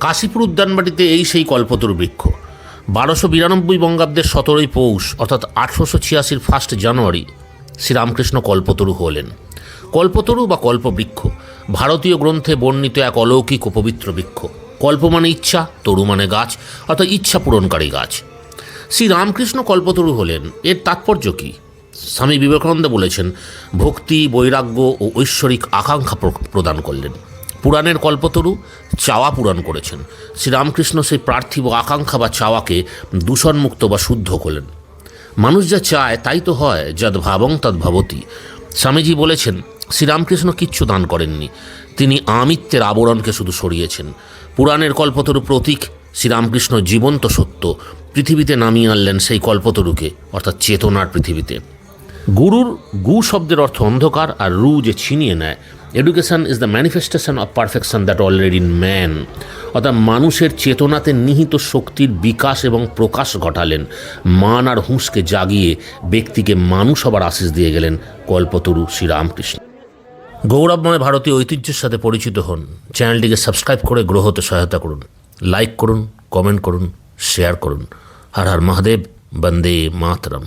কাশীপুর উদ্যানবাটিতে এই সেই কল্পতরু বৃক্ষ। বারোশো বিরানব্বই বঙ্গাব্দের সতেরোই পৌষ, অর্থাৎ আঠেরোশো ছিয়াশির ফার্স্ট জানুয়ারি শ্রীরামকৃষ্ণ কল্পতরু হলেন। কল্পতরু বা কল্পবৃক্ষ, ভারতীয় গ্রন্থে বর্ণিত এক অলৌকিক ও পবিত্র বৃক্ষ। কল্প মানে ইচ্ছা, তরু মানে গাছ, অর্থাৎ ইচ্ছা পূরণকারী গাছ। শ্রী রামকৃষ্ণ কল্পতরু হলেন, এর তাৎপর্য কী? স্বামী বিবেকানন্দ বলেছেন, ভক্তি, বৈরাগ্য ও ঐশ্বরিক আকাঙ্ক্ষা প্র- প্রদান করলেন। পুরাণের কল্পতরু চাওয়া পূরণ করেছেন। শ্রীরামকৃষ্ণ সেই পার্থিব আকাঙ্ক্ষা বা চাওয়াকে দূষণমুক্ত বা শুদ্ধ করলেন। মানুষ যা চায়, তাই তো হয়, যদ ভাবং তদ ভবতি। স্বামীজি বলেছেন, শ্রীরামকৃষ্ণ কিচ্ছু দান করেননি। তিনি আমিত্বের আবরণকে শুধু সরিয়েছেন। পুরাণের কল্পতরু প্রতীক, শ্রীরামকৃষ্ণ জীবন্ত সত্য, পৃথিবীতে নামিয়ে আনলেন সেই কল্পতরুকে, অর্থাৎ চেতনার পৃথিবীতে। গুরুর গু শব্দের অর্থ অন্ধকার আর রু যে ছিনিয়ে নেয় education is the manifestation of perfection that already in man অর্থাৎ মানুষের চেতনাতে নিহিত শক্তির বিকাশ এবং প্রকাশ ঘটালেন। মান আর হুঁশকে জাগিয়ে ব্যক্তিকে মানুষ হবার আশিস দিয়ে গেলেন কল্পতরু শ্রীরামকৃষ্ণ। গৌরবময় ভারতীয় ঐতিহ্যের সাথে পরিচিত হন। চ্যানেলটিকে সাবস্ক্রাইব করে গ্রহ হতে সহায়তা করুন। লাইক করুন, কমেন্ট করুন, শেয়ার করুন। হর হর মহাদেব, বন্দে মাতরম।